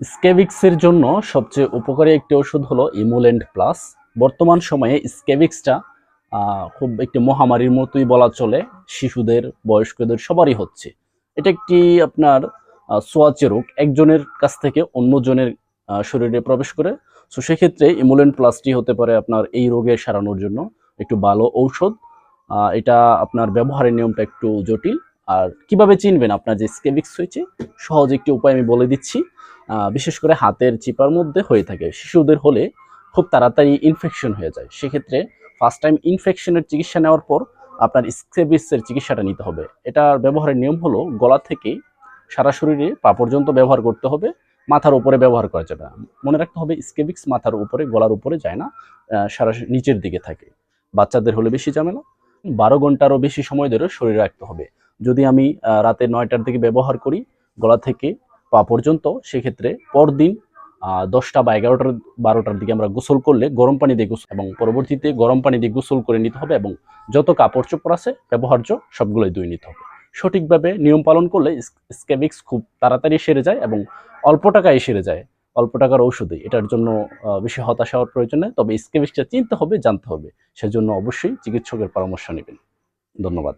স্কেভিক্সের জন্য সবচেয়ে উপকারী একটি ওষুধ হলো ইমোল্যান্ড প্লাস বর্তমান সময়ে স্কেভিক্সটা খুব একটি মহামারীর মতোই বলা চলে, শিশুদের, বয়স্কদের সবারই হচ্ছে। এটা একটি আপনার সোয়াচে রোগ, একজনের কাছ থেকে অন্যজনের শরীরে প্রবেশ করে। তো সেক্ষেত্রে ইমোল্যান্ড প্লাসটি হতে পারে আপনার এই রোগে সারানোর জন্য একটু ভালো ঔষধ। এটা আপনার ব্যবহারের নিয়মটা একটু জটিল। আর কীভাবে চিনবেন আপনার যে স্কেভিক্স হয়েছে? সহজ একটি উপায় আমি বলে দিচ্ছি। বিশেষ করে হাতের চিপার মধ্যে হয়ে থাকে। শিশুদের হলে খুব তাড়াতাড়ি ইনফেকশন হয়ে যায়। সেক্ষেত্রে ফার্স্ট টাইম ইনফেকশনের চিকিৎসা নেওয়ার পর আপনার স্কেবিসের চিকিৎসাটা নিতে হবে। এটার ব্যবহারের নিয়ম হলো গলা থেকে সারা শরীরে পা পর্যন্ত ব্যবহার করতে হবে, মাথার উপরে ব্যবহার করা যাবে না। মনে রাখতে হবে স্কেবিক্স মাথার উপরে, গলার উপরে যায় না সারা নিচের দিকে থাকে। বাচ্চাদের হলে বেশি যাবে না বারো ঘন্টারও বেশি সময় ধরে শরীরে রাখতে হবে। যদি আমি রাতে নয়টার দিকে ব্যবহার করি, গলা থেকে পা পর্যন্ত, সেক্ষেত্রে পরদিন দশটা বা এগারোটার, বারোটার দিকে আমরা গোসল করলে গরম পানি দিয়ে গোসল এবং পরবর্তীতে গরম পানি দিয়ে গোসল করে নিতে হবে এবং যত কাপড় চোপড় আছে, ব্যবহার্য সবগুলোই ধুয়ে নিতে হবে। সঠিকভাবে নিয়ম পালন করলে স্কেবিক্স খুব তাড়াতাড়ি সেরে যায় এবং অল্প টাকায় সেরে যায়। অল্প টাকার ঔষধে, এটার জন্য বেশি হতাশা হওয়ার প্রয়োজন নেই, তবে স্কেবিক্সটা চিনতে হবে, জানতে হবে। সেজন্য অবশ্যই চিকিৎসকের পরামর্শ নেবেন। ধন্যবাদ।